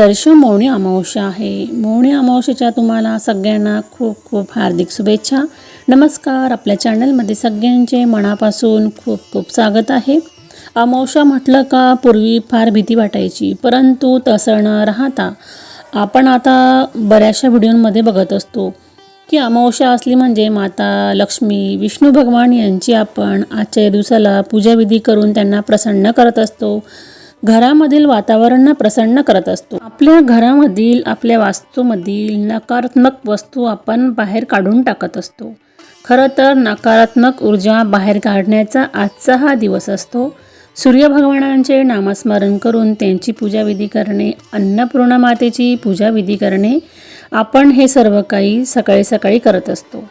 दर्श मौनी अमावस्या आहे. मौनी अमावस्येच्या तुम्हाला सगळ्यांना खूप खूप हार्दिक शुभेच्छा. नमस्कार. आपल्या चॅनलमध्ये सगळ्यांचे मनापासून खूप खूप स्वागत आहे. अमावस्या म्हटलं का पूर्वी फार भीती वाटायची परंतु तसं न राहता आपण आता बऱ्याचशा व्हिडिओमध्ये बघत असतो की अमावस्या असली म्हणजे माता लक्ष्मी विष्णू भगवान यांची आपण आजच्या दिवसाला पूजाविधी करून त्यांना प्रसन्न करत असतो. घरामधील वातावरण प्रसन्न करत असतो. आपल्या घरामधील आपल्या वास्तूमधील नकारात्मक वस्तू आपण बाहेर काढून टाकत असतो. खरं तर नकारात्मक ऊर्जा बाहेर काढण्याचा आजचा हा दिवस असतो. सूर्यभगवानांचे नामस्मरण करून त्यांची पूजाविधी करणे अन्नपूर्णा मातेची पूजाविधी करणे आपण हे सर्व काही सकाळी सकाळी करत असतो.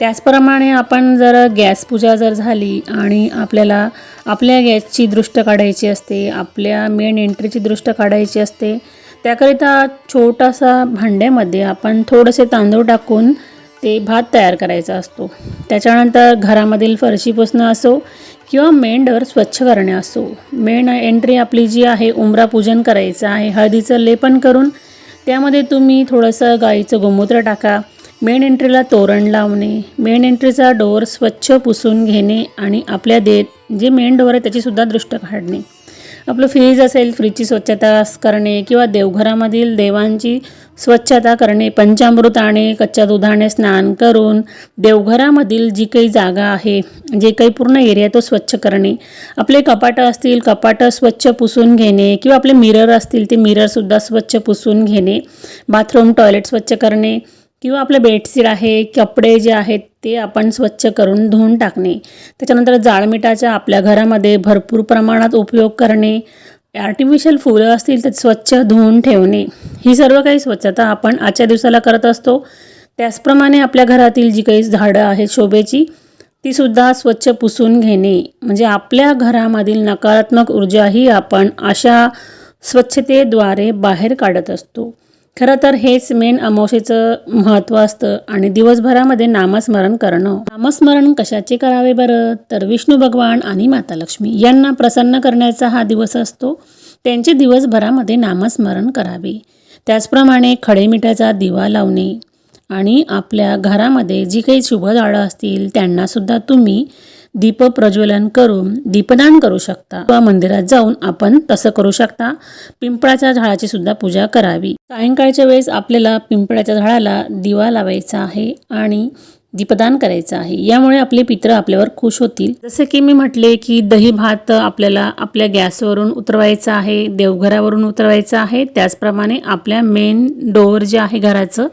त्याचप्रमाणे आपण जर गॅस पूजा जर झाली आणि आपल्याला आपल्या गॅसची दृष्ट काढायची असते आपल्या मेन एंट्रीची दृष्ट काढायची असते त्याकरिता छोटासा भांड्यामध्ये आपण थोडेसे तांदूळ टाकून ते भात तयार करायचा असतो. त्याच्यानंतर घरामधील फरशी पुसणं असो किंवा मेन स्वच्छ करणे असो. मेन एंट्री आपली जी आहे उंबरा पूजन करायचं आहे हळदीचं लेपन करून त्यामध्ये तुम्ही थोडंसं गाईचं गोमूत्र टाका मेन एंट्रीला तोरण लावणे मेन एंट्रीचा डोअर स्वच्छ पुसून घेणे आणि आपल्या देत जे मेन डोअर आहे त्याचीसुद्धा दृष्ट काढणे. आपलं फ्रीज असेल फ्रीजची स्वच्छता करणे किंवा देवघरामधील देवांची स्वच्छता करणे पंचामृताने कच्च्या दुधाने स्नान करून देवघरामधील जी काही जागा आहे जे काही पूर्ण एरिया तो स्वच्छ करणे. आपले कपाटं असतील कपाटं स्वच्छ पुसून घेणे किंवा आपले मिरर असतील ते मिररसुद्धा स्वच्छ पुसून घेणे. बाथरूम टॉयलेट स्वच्छ करणे. किंवा आपलं बेडशीट आहे कपडे जे आहेत ते आपण स्वच्छ करून धुवून टाकणे. त्याच्यानंतर जाळमिठाचा आपल्या घरामध्ये भरपूर प्रमाणात उपयोग करणे. आर्टिफिशियल फुलं असतील तर स्वच्छ धुवून ठेवणे. ही सर्व काही स्वच्छता आपण आजच्या दिवसाला करत असतो. त्याचप्रमाणे आपल्या घरातील जी काही झाडं आहेत शोभेची तीसुद्धा स्वच्छ पुसून घेणे. म्हणजे आपल्या घरामधील नकारात्मक ऊर्जाही आपण अशा स्वच्छतेद्वारे बाहेर काढत असतो. खरं तर हेच मेन अमावशेचं महत्त्व असतं आणि दिवसभरामध्ये नामस्मरण करणं. नामस्मरण कशाचे करावे बरं? तर विष्णू भगवान आणि माता लक्ष्मी यांना प्रसन्न करण्याचा हा दिवस असतो. त्यांचे दिवसभरामध्ये नामस्मरण करावे. त्याचप्रमाणे खडे मिठाचा दिवा लावणे. आणि आपल्या घरामध्ये जी काही शुभ झाडं असतील त्यांनासुद्धा तुम्ही दीप प्रज्वलन करून दीपदान करू शकता. किंवा मंदिरात जाऊन आपण तसं करू शकता. पिंपळाच्या झाडाची सुद्धा पूजा करावी. सायंकाळच्या वेळेस आपल्याला पिंपळाच्या झाडाला दिवा लावायचा आहे आणि दीपदान करायचं आहे. यामुळे आपले पित्र आपल्यावर खुश होतील. जसे की मी म्हटले की दही भात आपल्याला आपल्या गॅसवरून उतरवायचं आहे देवघरावरून उतरवायचं आहे. त्याचप्रमाणे आपल्या मेन डोअर जे आहे घराचं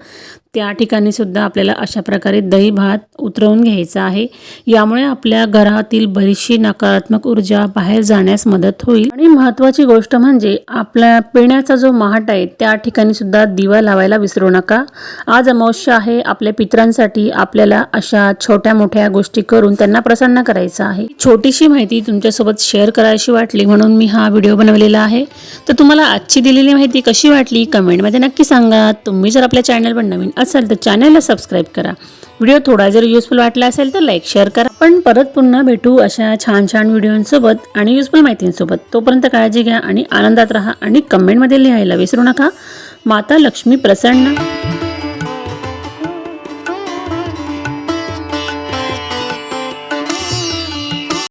त्या ठिकाणी सुद्धा आपल्याला अशा प्रकारे दही भात उतरवून घ्यायचा आहे. यामुळे आपल्या घरातील बरीचशी नकारात्मक ऊर्जा बाहेर जाण्यास मदत होईल. आणि महत्त्वाची गोष्ट म्हणजे आपल्या पिण्याचा जो महाट आहे त्या ठिकाणी सुद्धा दिवा लावायला विसरू नका. आज अमावस्या आहे आपल्या पित्रांसाठी आपल्याला अशा छोट्या मोठ्या गोष्टी करून त्यांना प्रसन्न करायचं आहे. छोटीशी माहिती तुमच्यासोबत शेअर करायची वाटली म्हणून मी हा व्हिडिओ बनवलेला आहे. तर तुम्हाला आजची दिलेली माहिती कशी वाटली? कमेंटमध्ये नक्की सांगा. तुम्ही जर आपल्या चॅनलवर नवीन असाल तर चॅनलला सबस्क्राईब करा. व्हिडिओ थोडा जर युजफुल वाटला असेल तर लाईक शेअर करा. पण परत पुन्हा भेटू अशा छान छान व्हिडिओंसोबत आणि युजफुल माहितींसोबत. तोपर्यंत काळजी घ्या आणि आनंदात राहा आणि कमेंटमध्ये लिहायला विसरू नका. माता लक्ष्मी प्रसन्न.